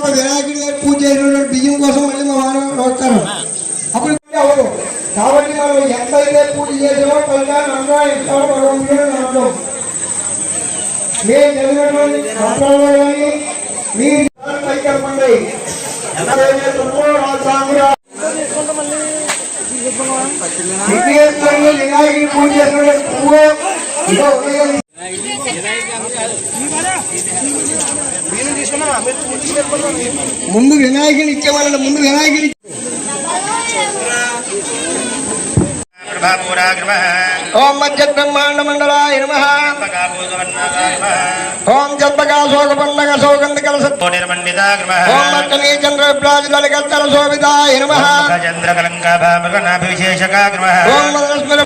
పూజ చేసిన బియ్యం కోసం మళ్ళీ మా వారు వస్తారు. అప్పుడు అవరు కాబట్టి మనం ఎంతైతే పూజ చేసామో పైగా నందా ఇస్తామో భగవంతుడు నమ్మకం. మేము చదివినటువంటి మంత్రాలు కానీ రాజాంగురా విఘ్నేశ్వరుని వినాయకుడి పూజ చేసినటువంటి ఉన్నాయి. ముందు వినాయకుని ఇచ్చేవాళ్ళ ముందు వినాయకుని ఓం మధ్య బ్రహ్మాండ మండలాయ నమ. ఓం జన్మగా శోక పండగ సౌగంధ కలస ఓం మట్టనీ చంద్ర విప్రాజుల కత్తల శోభితాయ నమ. ఓం మదస్మర